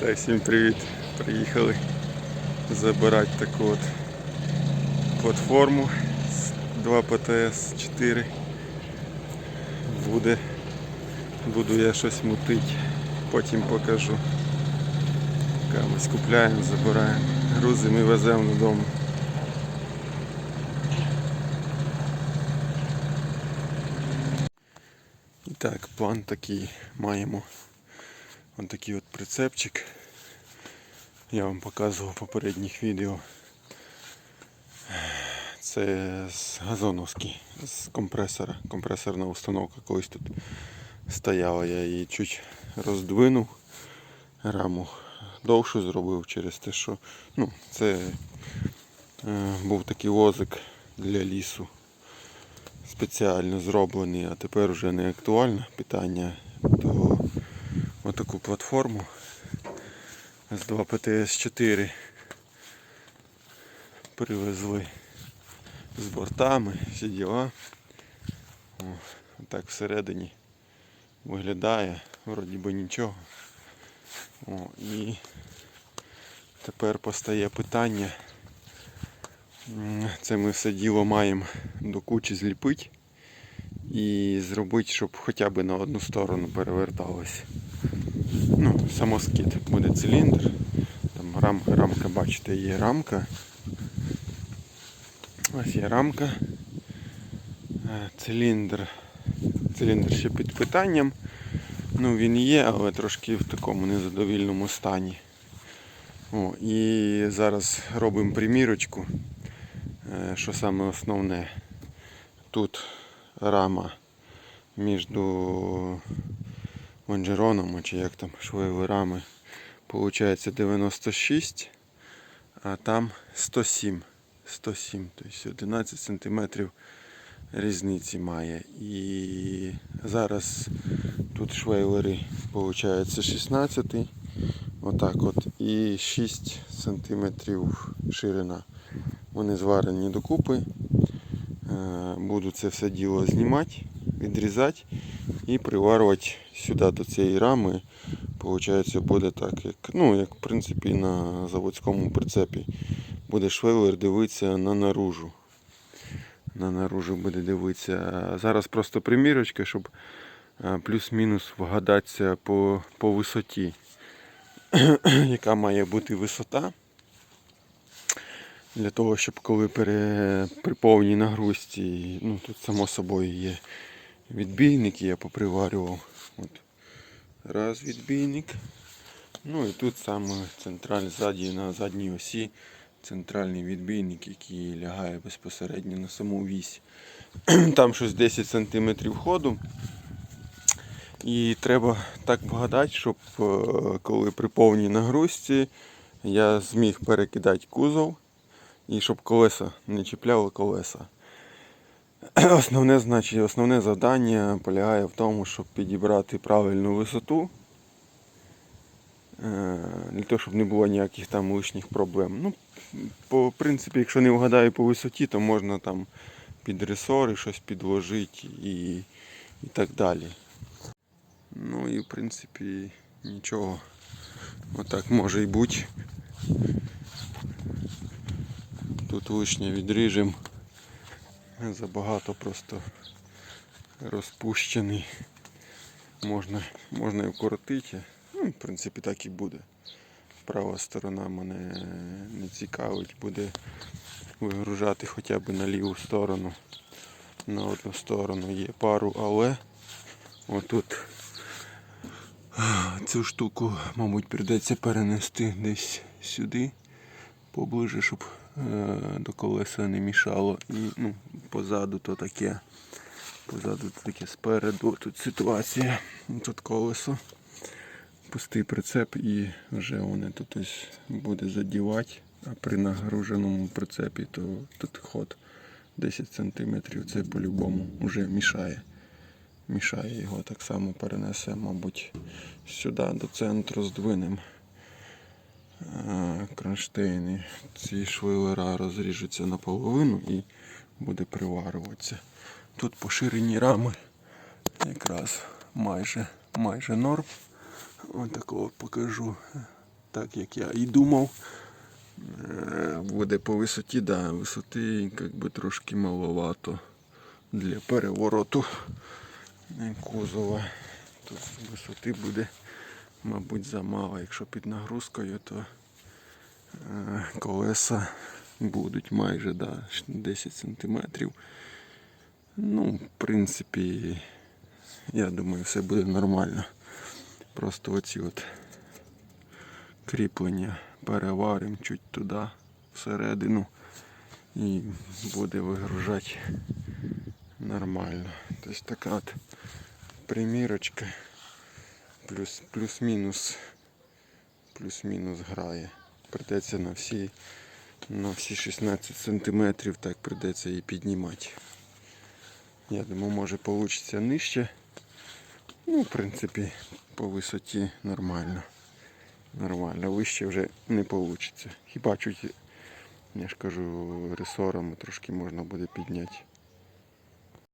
Так, всім привіт. Приїхали забирати таку от платформу з 2 ПТС 4. Буде, буду я щось мутити, потім покажу. Поки Ми скупляємо, забираємо, грузимо і веземо додому. Так, план такий маємо. Ось такий от прицепчик. Я вам показував в попередніх відео. Це з газоновський, з компресора. Компресорна установка колись тут стояла. Я її чуть роздвинув, раму довшу зробив через те, що ну, це е, був такий возик для лісу. Спеціально зроблений, а тепер вже не актуальне питання, то отаку платформу з 2 ПТС-4 привезли з бортами, всі діла. О, так всередині виглядає, вроді би нічого. О, і тепер постає питання. Це ми все діло маємо до кучі зліпити і зробити, щоб хоча б на одну сторону переверталось. Ну, самоскид буде циліндр. Там рам, рамка, бачите, є рамка. Ось є рамка. Е, Циліндр. Циліндр ще під питанням. Ну, він є, але трошки в такому незадовільному стані. О, і зараз робимо примірочку. Е, Що саме основне? Тут рама між лонжероном, чи як там швейверами, получається 96, а там 107. 107, тобто 11 сантиметрів різниці має. І зараз тут швейлери виходить 16, отак от, і 6 сантиметрів ширина. Вони зварені докупи. Е, Буду це все діло знімати, відрізати і приварювати сюди до цієї рами. Получається буде так, як, ну, як в принципі на заводському прицепі. Буде швелер дивитися на наружу. На наружу буде дивитися. Зараз просто примірочка, щоб е, плюс-мінус вгадатися по, по висоті. Яка має бути висота. Для того, щоб коли пере, при повній нагрузці, ну тут само собою є відбійник, я поприварював. От. Раз відбійник. Ну і тут саме централь ззаді на задній осі центральний відбійник, який лягає безпосередньо на саму вісь. Там щось 10 см ходу. І треба так вгадати, щоб е, коли при повній нагрузці я зміг перекидати кузов і щоб колеса не чіпляли колеса. Основне, значить, основне завдання полягає в тому, щоб підібрати правильну висоту. е, Для того, щоб не було ніяких там лишніх проблем. Ну, по принципі, якщо не вгадаю по висоті, то можна там під ресори щось підложити і, і так далі. Ну і в принципі нічого. Отак може і бути. Тут лишнє відріжемо. Забагато просто розпущений. Можна, можна і вкоротити. Ну, в принципі, так і буде. Права сторона мене не цікавить, буде вигружати хоча б на ліву сторону. На одну сторону є пару, але отут цю штуку, мабуть, прийдеться перенести десь сюди, поближе, щоб е, до колеса не мішало. І ну, позаду то таке. Позаду то таке спереду. Тут ситуація. Тут колесо. Пустий прицеп і вже вони тут ось буде задівати. А при нагруженому прицепі то тут ход 10 см це по-любому вже мішає. Мішає його так само перенесе, мабуть, сюди до центру здвинем. Е, Кронштейни. Ці швелера розріжуться наполовину і буде приварюватися. Тут поширені рами якраз майже, майже норм. Ось такого покажу. так як я і думав. Е, Буде по висоті, да, висоти як би трошки маловато для перевороту кузова. Тут висоти буде, мабуть, замало. Якщо під нагрузкою, то е, колеса будуть майже да, 10 сантиметрів. Ну, в принципі, я думаю, все буде нормально. Просто оці от кріплення переваримо чуть туди, всередину, і буде вигружати нормально. Тобто така от примірочка плюс, плюс-мінус плюс-мінус грає. Придеться на всі, на всі 16 сантиметрів так придеться її піднімати. Я думаю, може вийде нижче. Ну, в принципі, по висоті нормально. Нормально, вище вже не вийде. Хіба чуть, я ж кажу, ресорами трошки можна буде підняти.